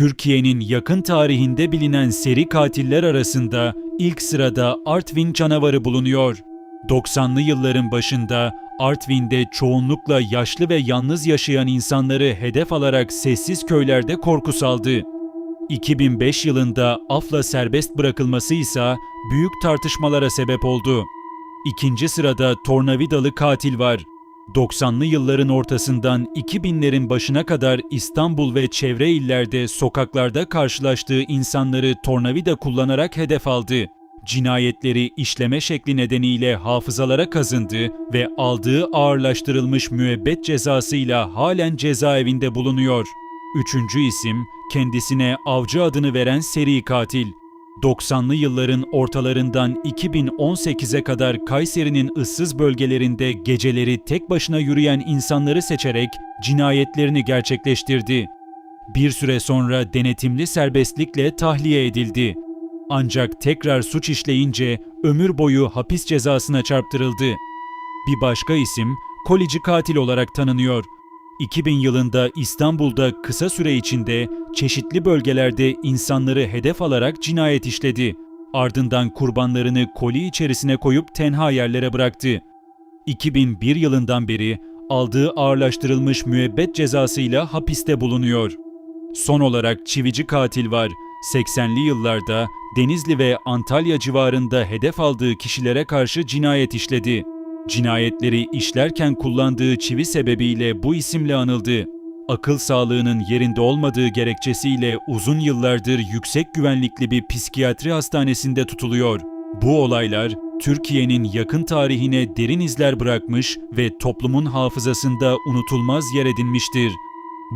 Türkiye'nin yakın tarihinde bilinen seri katiller arasında ilk sırada Artvin canavarı bulunuyor. 90'lı yılların başında Artvin'de çoğunlukla yaşlı ve yalnız yaşayan insanları hedef alarak sessiz köylerde korku saldı. 2005 yılında afla serbest bırakılması ise büyük tartışmalara sebep oldu. İkinci sırada tornavidalı katil var. 90'lı yılların ortasından 2000'lerin başına kadar İstanbul ve çevre illerde sokaklarda karşılaştığı insanları tornavida kullanarak hedef aldı. Cinayetleri işleme şekli nedeniyle hafızalara kazındı ve aldığı ağırlaştırılmış müebbet cezasıyla halen cezaevinde bulunuyor. Üçüncü isim kendisine avcı adını veren seri katil. 90'lı yılların ortalarından 2018'e kadar Kayseri'nin ıssız bölgelerinde geceleri tek başına yürüyen insanları seçerek cinayetlerini gerçekleştirdi. Bir süre sonra denetimli serbestlikle tahliye edildi. Ancak tekrar suç işleyince ömür boyu hapis cezasına çarptırıldı. Bir başka isim kolici katil olarak tanınıyor. 2000 yılında İstanbul'da kısa süre içinde çeşitli bölgelerde insanları hedef alarak cinayet işledi. Ardından kurbanlarını koli içerisine koyup tenha yerlere bıraktı. 2001 yılından beri aldığı ağırlaştırılmış müebbet cezasıyla hapiste bulunuyor. Son olarak çivici katil var. 80'li yıllarda Denizli ve Antalya civarında hedef aldığı kişilere karşı cinayet işledi. Cinayetleri işlerken kullandığı çivi sebebiyle bu isimle anıldı. Akıl sağlığının yerinde olmadığı gerekçesiyle uzun yıllardır yüksek güvenlikli bir psikiyatri hastanesinde tutuluyor. Bu olaylar Türkiye'nin yakın tarihine derin izler bırakmış ve toplumun hafızasında unutulmaz yer edinmiştir.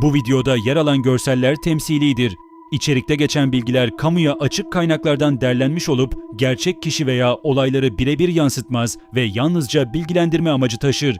Bu videoda yer alan görseller temsilidir. İçerikte geçen bilgiler kamuya açık kaynaklardan derlenmiş olup gerçek kişi veya olayları birebir yansıtmaz ve yalnızca bilgilendirme amacı taşır.